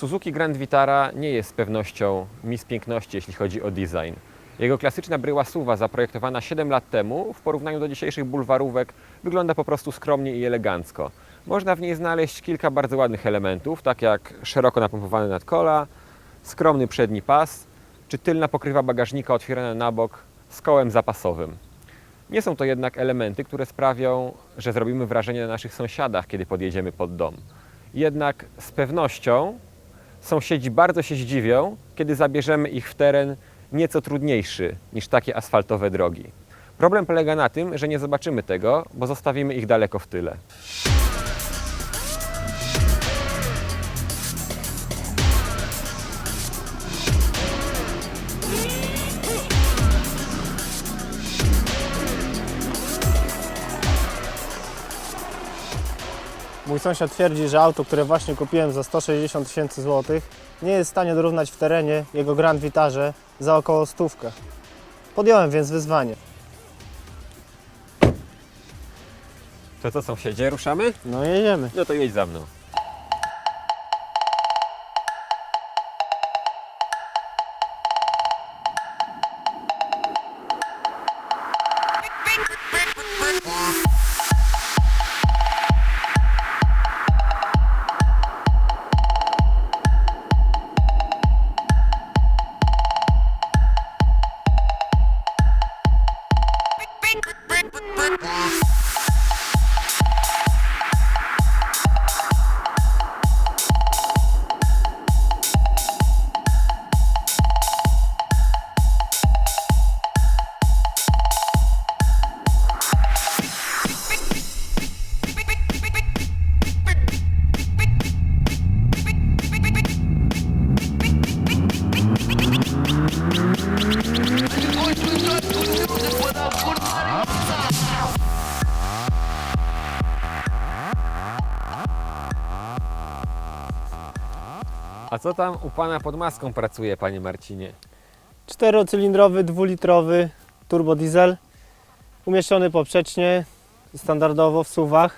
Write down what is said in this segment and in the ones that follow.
Suzuki Grand Vitara nie jest z pewnością mis piękności, jeśli chodzi o design. Jego klasyczna bryła suwa, zaprojektowana 7 lat temu, w porównaniu do dzisiejszych bulwarówek, wygląda po prostu skromnie i elegancko. Można w niej znaleźć kilka bardzo ładnych elementów, tak jak szeroko napompowane nadkola, skromny przedni pas, czy tylna pokrywa bagażnika otwierana na bok z kołem zapasowym. Nie są to jednak elementy, które sprawią, że zrobimy wrażenie na naszych sąsiadach, kiedy podjedziemy pod dom. Jednak z pewnością sąsiedzi bardzo się zdziwią, kiedy zabierzemy ich w teren nieco trudniejszy niż takie asfaltowe drogi. Problem polega na tym, że nie zobaczymy tego, bo zostawimy ich daleko w tyle. Mój sąsiad twierdzi, że auto, które właśnie kupiłem za 160 tysięcy złotych, nie jest w stanie dorównać w terenie jego Grand Vitarze za około stówkę. Podjąłem więc wyzwanie. To co sąsiedzie, ruszamy? No jedziemy. No to jedź za mną. Co tam u Pana pod maską pracuje, Panie Marcinie? Czterocylindrowy, dwulitrowy turbodiesel, umieszczony poprzecznie, standardowo w suwach.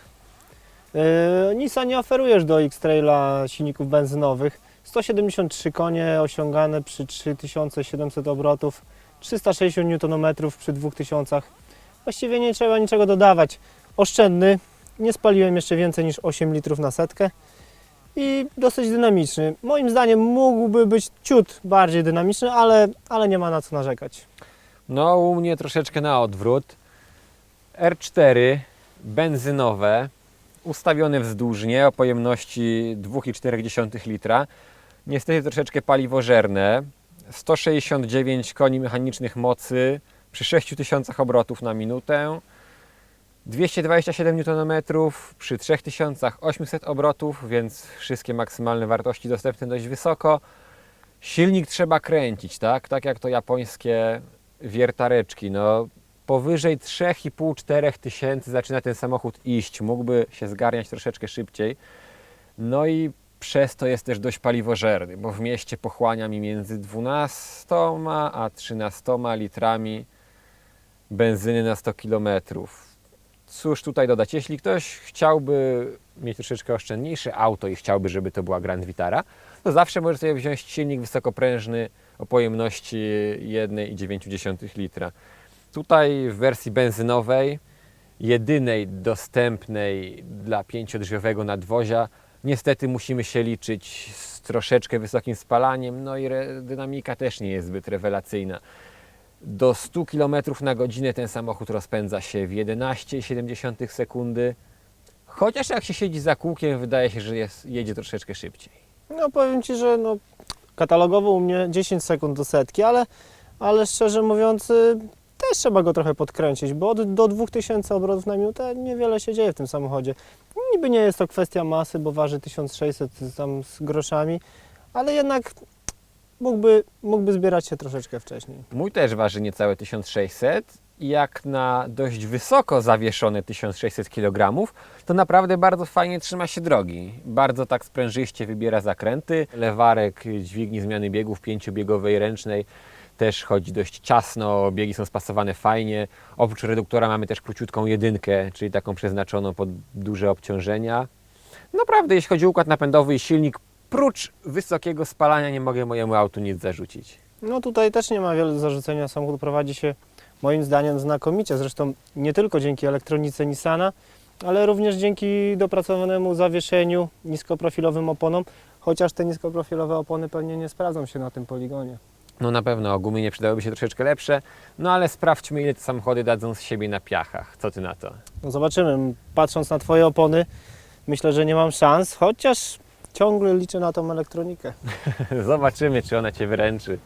Yy, Nissan nie oferujesz do X-Traila silników benzynowych. 173 konie osiągane przy 3700 obrotów, 360 Nm przy 2000. Właściwie nie trzeba niczego dodawać. Oszczędny, nie spaliłem jeszcze więcej niż 8 litrów na setkę i dosyć dynamiczny. Moim zdaniem mógłby być ciut bardziej dynamiczny, ale, ale nie ma na co narzekać. No, u mnie troszeczkę na odwrót. R4 benzynowe, ustawione wzdłużnie o pojemności 2,4 litra. Niestety troszeczkę paliwożerne. 169 koni mechanicznych mocy przy 6000 obrotów na minutę. 227 Nm przy 3800 obrotów, więc wszystkie maksymalne wartości dostępne dość wysoko. Silnik trzeba kręcić, tak? Tak jak to japońskie wiertareczki. No, powyżej 3,5-4 tysięcy zaczyna ten samochód iść. Mógłby się zgarniać troszeczkę szybciej. No i przez to jest też dość paliwożerny, bo w mieście pochłania mi między 12 a 13 litrami benzyny na 100 km. Cóż tutaj dodać? Jeśli ktoś chciałby mieć troszeczkę oszczędniejsze auto i chciałby, żeby to była Grand Vitara, to zawsze może sobie wziąć silnik wysokoprężny o pojemności 1,9 litra. Tutaj w wersji benzynowej, jedynej dostępnej dla pięciodrzwiowego nadwozia, niestety musimy się liczyć z troszeczkę wysokim spalaniem, no i dynamika też nie jest zbyt rewelacyjna. Do 100 km na godzinę ten samochód rozpędza się w 11,7 sekundy. Chociaż jak się siedzi za kółkiem, wydaje się, że jest, jedzie troszeczkę szybciej. No powiem Ci, że no, katalogowo u mnie 10 sekund do setki, ale, ale szczerze mówiąc y, też trzeba go trochę podkręcić, bo od, do 2000 obrotów na minutę niewiele się dzieje w tym samochodzie. Niby nie jest to kwestia masy, bo waży 1600 tam z groszami, ale jednak mógłby, mógłby zbierać się troszeczkę wcześniej. Mój też waży niecałe 1600 i jak na dość wysoko zawieszone 1600 kg, to naprawdę bardzo fajnie trzyma się drogi. Bardzo tak sprężyście wybiera zakręty. Lewarek dźwigni zmiany biegów pięciobiegowej ręcznej też chodzi dość ciasno, biegi są spasowane fajnie. Oprócz reduktora mamy też króciutką jedynkę, czyli taką przeznaczoną pod duże obciążenia. Naprawdę, jeśli chodzi o układ napędowy i silnik, prócz wysokiego spalania nie mogę mojemu autu nic zarzucić. No tutaj też nie ma wiele do zarzucenia. Samochód prowadzi się moim zdaniem znakomicie. Zresztą nie tylko dzięki elektronice Nissana, ale również dzięki dopracowanemu zawieszeniu, niskoprofilowym oponom, chociaż te niskoprofilowe opony pewnie nie sprawdzą się na tym poligonie. No na pewno gumy nie przydałyby się troszeczkę lepsze, no ale sprawdźmy ile te samochody dadzą z siebie na piachach. Co ty na to? No zobaczymy. Patrząc na Twoje opony, myślę, że nie mam szans, chociaż ciągle liczę na tą elektronikę. Zobaczymy, czy ona cię wyręczy.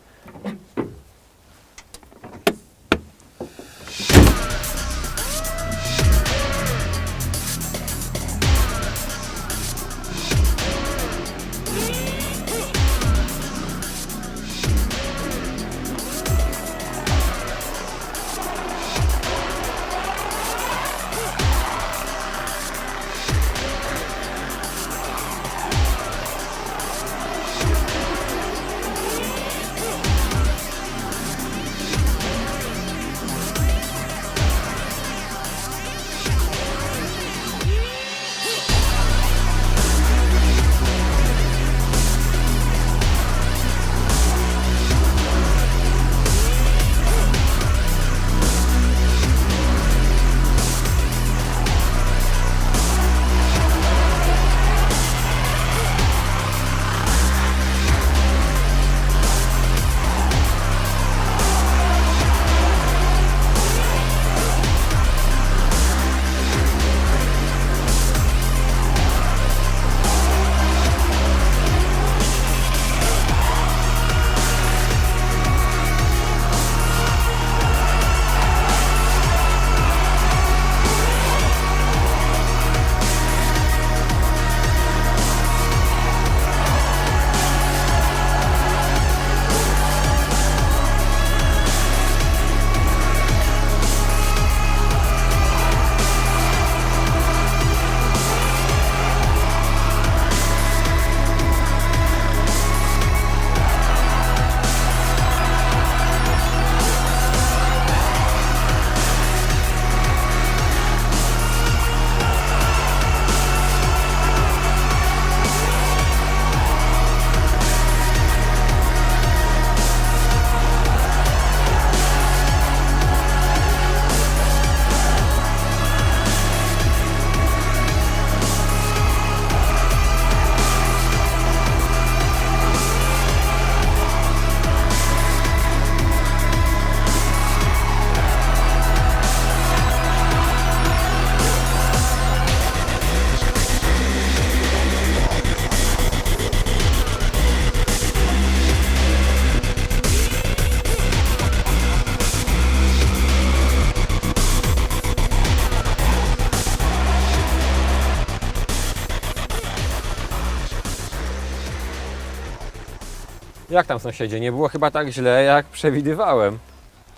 Jak tam sąsiedzie? Nie było chyba tak źle, jak przewidywałem.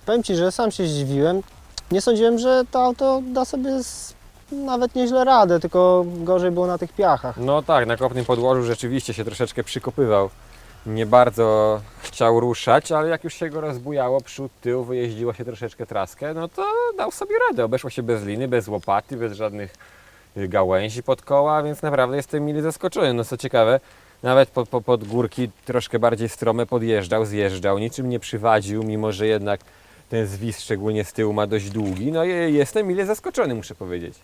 Powiem Ci, że sam się zdziwiłem. Nie sądziłem, że to auto da sobie z... nawet nieźle radę, tylko gorzej było na tych piachach. No tak, na kopnym podłożu rzeczywiście się troszeczkę przykopywał. Nie bardzo chciał ruszać, ale jak już się go rozbujało przód, tył, wyjeździło się troszeczkę traskę, no to dał sobie radę. Obeszło się bez liny, bez łopaty, bez żadnych gałęzi pod koła, więc naprawdę jestem mile zaskoczony. No co ciekawe, nawet pod, pod, pod górki troszkę bardziej strome podjeżdżał, zjeżdżał, niczym nie przywadził, mimo że jednak ten zwis, szczególnie z tyłu, ma dość długi. No i jestem mile zaskoczony, muszę powiedzieć.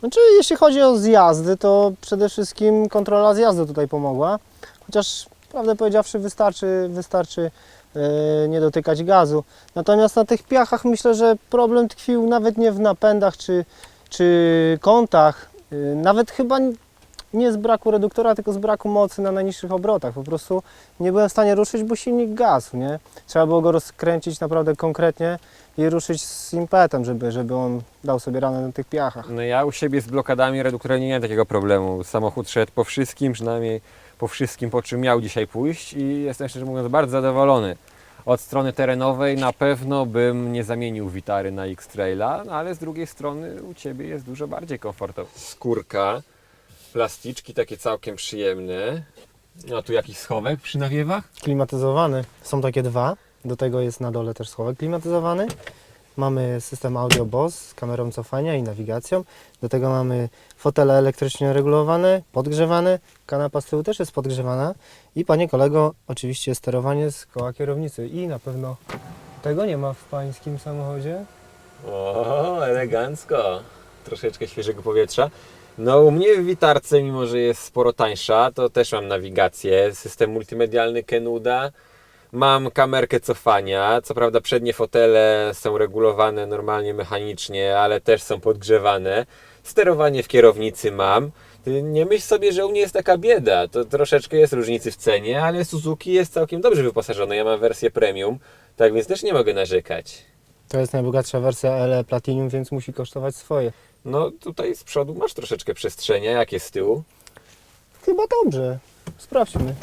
Znaczy, jeśli chodzi o zjazdy, to przede wszystkim kontrola zjazdu tutaj pomogła. Chociaż, prawdę powiedziawszy, wystarczy, wystarczy e, nie dotykać gazu. Natomiast na tych piachach myślę, że problem tkwił nawet nie w napędach czy, czy kątach. E, nawet chyba nie z braku reduktora, tylko z braku mocy na najniższych obrotach. Po prostu nie byłem w stanie ruszyć, bo silnik gasł, nie? Trzeba było go rozkręcić naprawdę konkretnie i ruszyć z impetem, żeby, żeby on dał sobie ranę na tych piachach. No ja u siebie z blokadami reduktora nie miałem takiego problemu. Samochód szedł po wszystkim, przynajmniej po wszystkim, po czym miał dzisiaj pójść i jestem szczerze mówiąc bardzo zadowolony. Od strony terenowej na pewno bym nie zamienił Witary na X-Traila, no ale z drugiej strony u Ciebie jest dużo bardziej komfortowo. Skórka, plasticzki takie całkiem przyjemne. A tu jakiś schowek przy nawiewach? klimatyzowany. Są takie dwa. Do tego jest na dole też schowek klimatyzowany. Mamy system audio BOS z kamerą cofania i nawigacją. Do tego mamy fotele elektrycznie regulowane, podgrzewane. Kanapa z tyłu też jest podgrzewana. I panie kolego, oczywiście sterowanie z koła kierownicy. I na pewno tego nie ma w pańskim samochodzie. O, elegancko. Troszeczkę świeżego powietrza. No u mnie w witarce, mimo że jest sporo tańsza, to też mam nawigację, system multimedialny Kenuda. Mam kamerkę cofania. Co prawda przednie fotele są regulowane normalnie mechanicznie, ale też są podgrzewane. Sterowanie w kierownicy mam. Ty Nie myśl sobie, że u mnie jest taka bieda. To troszeczkę jest różnicy w cenie, ale Suzuki jest całkiem dobrze wyposażone. Ja mam wersję premium, tak więc też nie mogę narzekać. To jest najbogatsza wersja LE Platinum, więc musi kosztować swoje. No tutaj z przodu masz troszeczkę przestrzenia, jak jest z tyłu. Chyba dobrze. Sprawdźmy.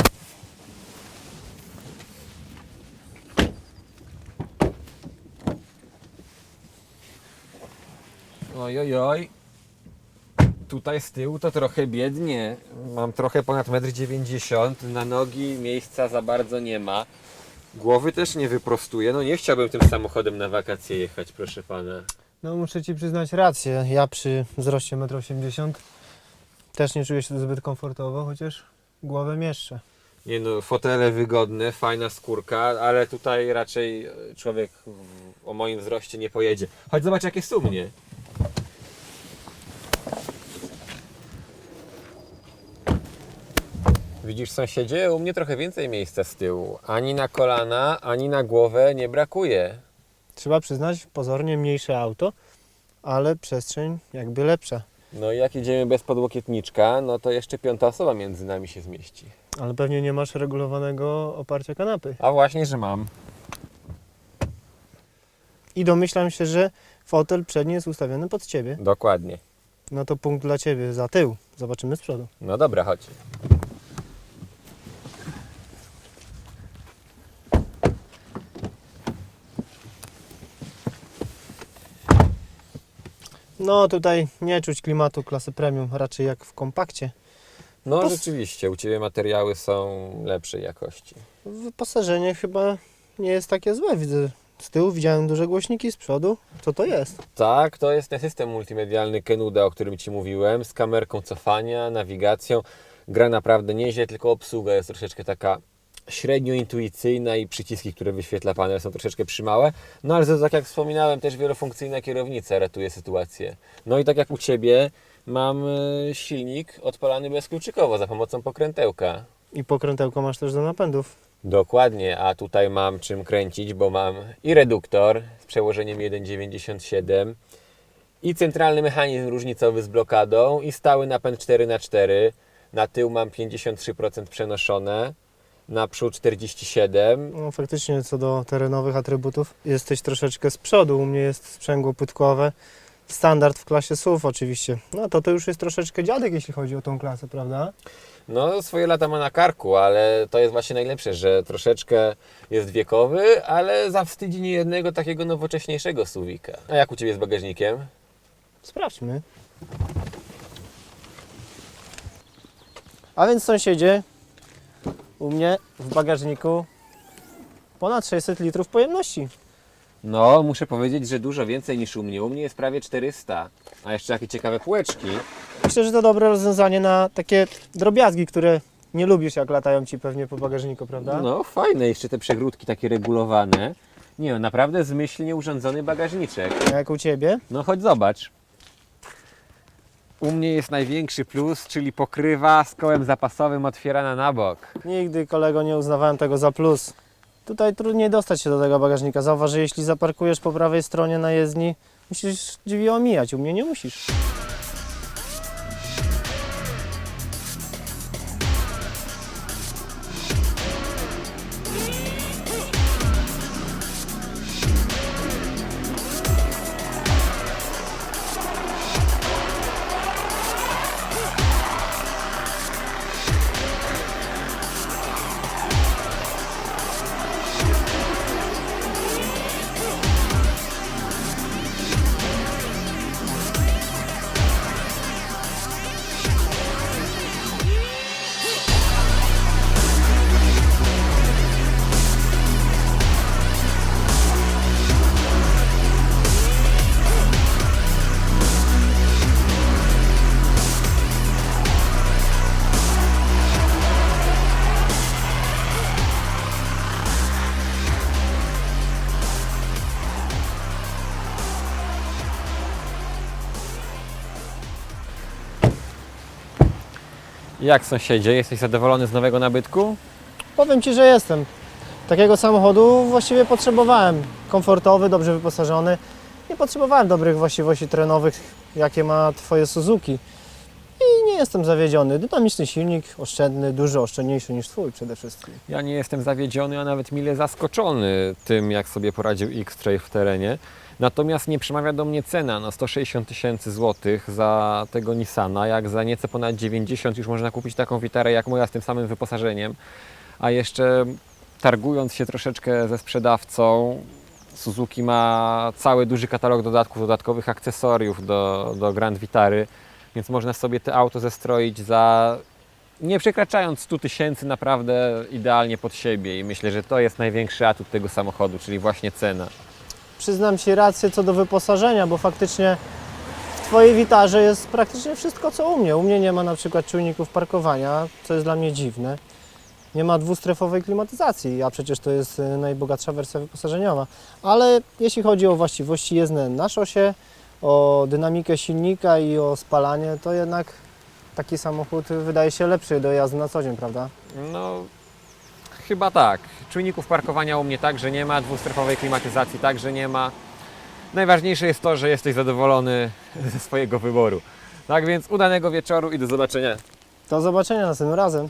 Oj, oj, oj. Tutaj z tyłu to trochę biednie. Mam trochę ponad 1,90 m. Na nogi miejsca za bardzo nie ma. Głowy też nie wyprostuję. No nie chciałbym tym samochodem na wakacje jechać, proszę pana. No muszę Ci przyznać rację. Ja przy wzroście 1,80 m też nie czuję się zbyt komfortowo, chociaż głowę mieszczę. Nie no, fotele wygodne, fajna skórka, ale tutaj raczej człowiek w- o moim wzroście nie pojedzie. Chodź zobacz jak jest u mnie. Widzisz sąsiedzie, u mnie trochę więcej miejsca z tyłu. Ani na kolana, ani na głowę nie brakuje. Trzeba przyznać, pozornie mniejsze auto, ale przestrzeń jakby lepsza. No i jak jedziemy bez podłokietniczka, no to jeszcze piąta osoba między nami się zmieści. Ale pewnie nie masz regulowanego oparcia kanapy. A właśnie, że mam. I domyślam się, że fotel przedni jest ustawiony pod Ciebie. Dokładnie. No to punkt dla Ciebie za tył. Zobaczymy z przodu. No dobra, chodź. No tutaj nie czuć klimatu klasy premium, raczej jak w kompakcie. No rzeczywiście, u Ciebie materiały są lepszej jakości. Wyposażenie chyba nie jest takie złe. Widzę z tyłu, widziałem duże głośniki, z przodu. Co to jest? Tak, to jest ten system multimedialny Kenuda, o którym Ci mówiłem, z kamerką cofania, nawigacją. Gra naprawdę nieźle, tylko obsługa jest troszeczkę taka średnio intuicyjna i przyciski, które wyświetla panel są troszeczkę przymałe. No ale to, tak jak wspominałem, też wielofunkcyjna kierownica ratuje sytuację. No i tak jak u Ciebie mam y, silnik odpalany bezkluczykowo za pomocą pokrętełka. I pokrętełko masz też do napędów. Dokładnie, a tutaj mam czym kręcić, bo mam i reduktor z przełożeniem 1,97 i centralny mechanizm różnicowy z blokadą i stały napęd 4x4. Na tył mam 53% przenoszone, na przód 47. No faktycznie co do terenowych atrybutów jesteś troszeczkę z przodu. U mnie jest sprzęgło płytkowe. Standard w klasie SUV oczywiście. No to to już jest troszeczkę dziadek, jeśli chodzi o tą klasę, prawda? No, swoje lata ma na karku, ale to jest właśnie najlepsze, że troszeczkę jest wiekowy, ale zawstydzi nie jednego takiego nowocześniejszego suwika. A jak u Ciebie z bagażnikiem? Sprawdźmy. A więc sąsiedzie, u mnie w bagażniku ponad 600 litrów pojemności. No, muszę powiedzieć, że dużo więcej niż u mnie. U mnie jest prawie 400. A jeszcze jakie ciekawe półeczki. Myślę, że to dobre rozwiązanie na takie drobiazgi, które nie lubisz, jak latają ci pewnie po bagażniku, prawda? No, fajne. Jeszcze te przegródki takie regulowane. Nie, no, naprawdę zmyślnie urządzony bagażniczek. Jak u ciebie? No, chodź zobacz. U mnie jest największy plus, czyli pokrywa z kołem zapasowym otwierana na bok. Nigdy, kolego, nie uznawałem tego za plus. Tutaj trudniej dostać się do tego bagażnika. Zauważ, że jeśli zaparkujesz po prawej stronie na jezdni, musisz drzwi omijać. U mnie nie musisz. Jak sąsiedzie, jesteś zadowolony z nowego nabytku? Powiem Ci, że jestem. Takiego samochodu właściwie potrzebowałem. Komfortowy, dobrze wyposażony. Nie potrzebowałem dobrych właściwości terenowych, jakie ma Twoje Suzuki. I nie jestem zawiedziony. Dynamiczny silnik, oszczędny, dużo oszczędniejszy niż Twój przede wszystkim. Ja nie jestem zawiedziony, a nawet mile zaskoczony tym, jak sobie poradził X-Trail w terenie. Natomiast nie przemawia do mnie cena, no 160 tysięcy złotych za tego Nissana, jak za nieco ponad 90 już można kupić taką witarę jak moja z tym samym wyposażeniem, a jeszcze targując się troszeczkę ze sprzedawcą, Suzuki ma cały duży katalog dodatków, dodatkowych akcesoriów do, do Grand Vitary, więc można sobie te auto zestroić za nie przekraczając 100 tysięcy naprawdę idealnie pod siebie i myślę, że to jest największy atut tego samochodu, czyli właśnie cena. Przyznam Ci rację co do wyposażenia, bo faktycznie w Twojej witarze jest praktycznie wszystko co u mnie. U mnie nie ma na przykład czujników parkowania, co jest dla mnie dziwne. Nie ma dwustrefowej klimatyzacji, a przecież to jest y, najbogatsza wersja wyposażeniowa. Ale jeśli chodzi o właściwości jezdne na szosie, o dynamikę silnika i o spalanie, to jednak taki samochód wydaje się lepszy do jazdy na co dzień, prawda? No, chyba tak. Czujników parkowania u mnie także nie ma, dwustrefowej klimatyzacji także nie ma. Najważniejsze jest to, że jesteś zadowolony ze swojego wyboru. Tak więc udanego wieczoru i do zobaczenia. Do zobaczenia następnym razem.